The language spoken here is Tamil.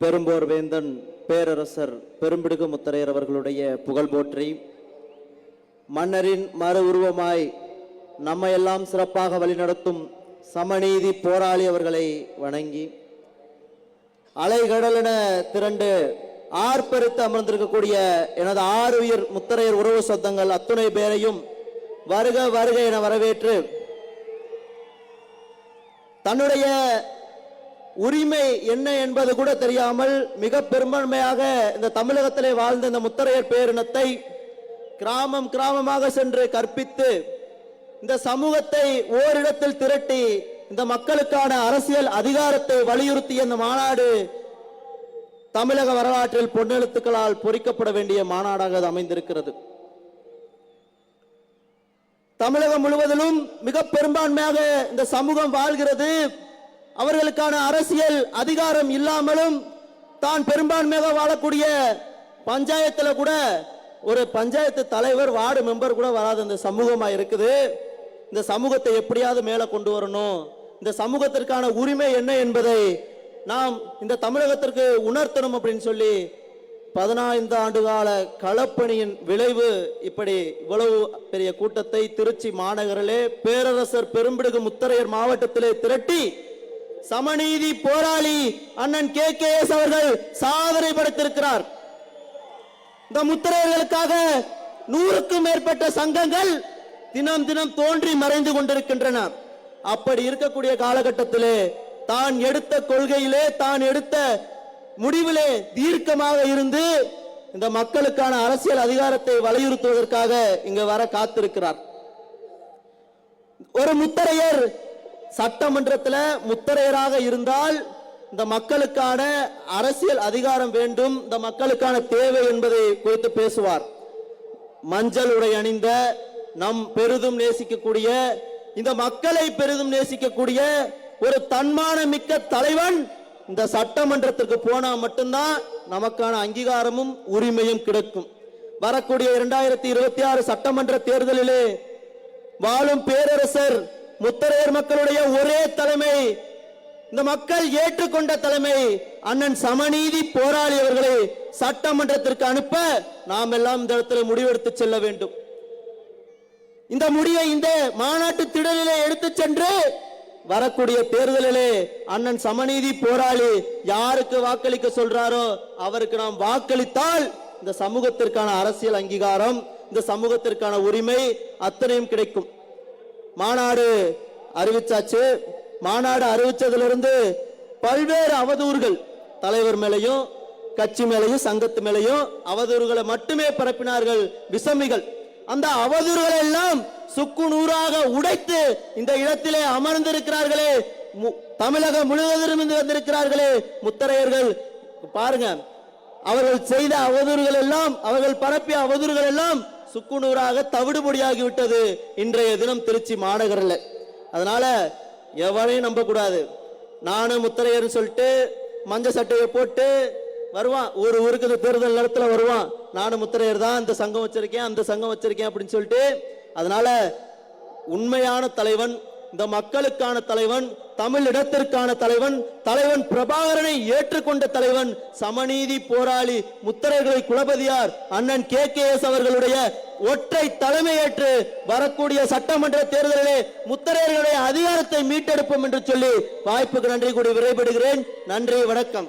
பெரும்போர் வேந்தன் பேரரசர் பெரும்பிடுகு முத்தரையர் அவர்களுடைய புகழ் போற்றி. மன்னரின் மறு உருவமாய் நம்மையெல்லாம் சிறப்பாக வழிநடத்தும் சமநீதி போராளி அவர்களை வணங்கி அலைகடலென திரண்டு ஆர்ப்பரித்து அமர்ந்திருக்கக்கூடிய எனது ஆறு உயிர் முத்தரையர் உறவு சொந்தங்கள் அத்துணை பேரையும் வருக வருக என வரவேற்று தன்னுடைய உரிமை என்ன என்பது கூட தெரியாமல் மிக பெரும்பான்மையாக இந்த தமிழகத்திலே வாழ்ந்த இந்த முத்தரையர் பேரினத்தை கிராமம் கிராமமாக சென்று கற்பித்து இந்த சமூகத்தை ஓரிடத்தில் திரட்டி இந்த மக்களுக்கான அரசியல் அதிகாரத்தை வலியுறுத்திய இந்த மாநாடு தமிழக வரலாற்றில் பொன்னெழுத்துக்களால் பொறிக்கப்பட வேண்டிய மாநாடாக அது அமைந்திருக்கிறது. தமிழகம் முழுவதிலும் மிக பெரும்பான்மையாக இந்த சமூகம் வாழ்கிறது. அவர்களுக்கான அரசியல் அதிகாரம் இல்லாமலும் தான் பெரும்பான்மையாக வாழக்கூடிய பஞ்சாயத்தில் கூட ஒரு பஞ்சாயத்து தலைவர் வார்டு மெம்பர் கூட வராத இந்த சமூகமாக இருக்குது. இந்த சமூகத்தை எப்படியாவது மேலே கொண்டு வரணும். இந்த சமூகத்திற்கான உரிமை என்ன என்பதை நாம் இந்த தமிழகத்திற்கு உணர்த்தணும் அப்படின்னு சொல்லி பதினைந்து ஆண்டு கால களப்பணியின் விளைவு இப்படி இவ்வளவு பெரிய கூட்டத்தை திருச்சி மாநகரிலே பேரரசர் பெரும்பிடுகு முத்தரையர் மாவட்டத்திலே திரட்டி சமநீதி போராளி அண்ணன் கே கே எஸ் அவர்கள் சாதனை படைத்திருக்கிறார் இந்த முத்திரையர்களுக்காக நூறுக்கும் மேற்பட்ட சங்கங்கள் தினம் தினம் தோன்றி மறைந்து கொண்டிருக்கின்றன. அப்படி இருக்கக்கூடிய காலகட்டத்திலே தான் எடுத்த கொள்கையிலே தான் எடுத்த முடிவிலே தீர்க்கமாக இருந்து இந்த மக்களுக்கான அரசியல் அதிகாரத்தை வலியுறுத்துவதற்காக இங்க வர காத்திருக்கிறார். ஒரு முத்தரையர் சட்டமன்றத்தில் முத்தரையராக இருந்தால் இந்த மக்களுக்கான அரசியல் அதிகாரம் வேண்டும் இந்த மக்களுக்கான தேவை என்பதை குறித்து பேசுவார். மஞ்சள் உடை அணிந்த நம் பெரிதும் நேசிக்கக்கூடிய இந்த மக்களை பெரிதும் நேசிக்கக்கூடிய ஒரு தன்மான மிக்க தலைவன் இந்த சட்டமன்றத்திற்கு போனா மட்டும்தான் நமக்கான அங்கீகாரமும் உரிமையும் கிடைக்கும். வரக்கூடிய இரண்டாயிரத்தி இருபத்தி ஆறு சட்டமன்ற தேர்தலிலே வாழும் பேரரசர் முத்தரையர் மக்களுடைய ஒரே தலைமை இந்த மக்கள் ஏற்றுக்கொண்ட தலைமை அண்ணன் சமநீதி போராளி அவர்களை சட்டமன்றத்திற்கு அனுப்ப நாம் எல்லாம் இந்த இடத்துல முடிவெடுத்து செல்ல வேண்டும். இந்த முடிவை இந்த மாநாட்டு திடலிலே எடுத்து சென்று வரக்கூடிய தேர்தலிலே அண்ணன் சமநீதி போராளி யாருக்கு வாக்களிக்க சொல்றாரோ அவருக்கு நாம் வாக்களித்தால் இந்த சமூகத்திற்கான அரசியல் அங்கீகாரம் இந்த சமூகத்திற்கான உரிமை அத்தனையும் கிடைக்கும். மாநாடு அறிவிச்சாச்சு. மாநாடு அறிவிச்சதிலிருந்து பல்வேறு அவதூறுகள் தலைவர் மேலையும் கட்சி மேலையும் சங்கத்து மேலையும் அவதூறுகளை மட்டுமே பரப்பினார்கள் விசமிகள். அந்த அவதூறுகளை எல்லாம் சுக்கு நூறாக உடைத்து இந்த இடத்திலே அமர்ந்திருக்கிறார்களே. மு- தமிழகம் இருந்து வந்திருக்கிறார்களே முத்தரையர்கள். பாருங்க அவர்கள் செய்த அவதூறுகள் எல்லாம் அவர்கள் பரப்பிய அவதூறுகள் எல்லாம் சுக்குநூறாக தவிடுபொடியாகி விட்டது இன்றைய தினம் திருச்சி மாநகரில். அதனால எவனையும் நம்ப கூடாது நானும் முத்தரையர்னு சொல்லிட்டு மஞ்ச சட்டையை போட்டு வருவான். ஒரு ஊருக்கு இந்த தேர்தல் நேரத்தில் வருவான். நானும் முத்திரையர் தான் இந்த சங்கம் வச்சிருக்கேன் அந்த சங்கம் வச்சிருக்கேன் அப்படின்னு சொல்லிட்டு அதனால உண்மையான தலைவன் இந்த மக்களுக்கான தலைவன் தமிழிடத்திற்கான தலைவன் தலைவன் பிரபாகரனை ஏற்றுக்கொண்ட தலைவன் சமநீதி போராளி முத்தரைகளை குலபதியார் அண்ணன் கே கே எஸ் அவர்களுடைய ஒற்றை தலைமையேற்று வரக்கூடிய சட்டமன்ற தேர்தலிலே முத்தரையர்களுடைய அதிகாரத்தை மீட்டெடுப்போம் என்று சொல்லி வாய்ப்புக்கு நன்றி கூடி விரைபடுகிறேன் நன்றி வணக்கம்.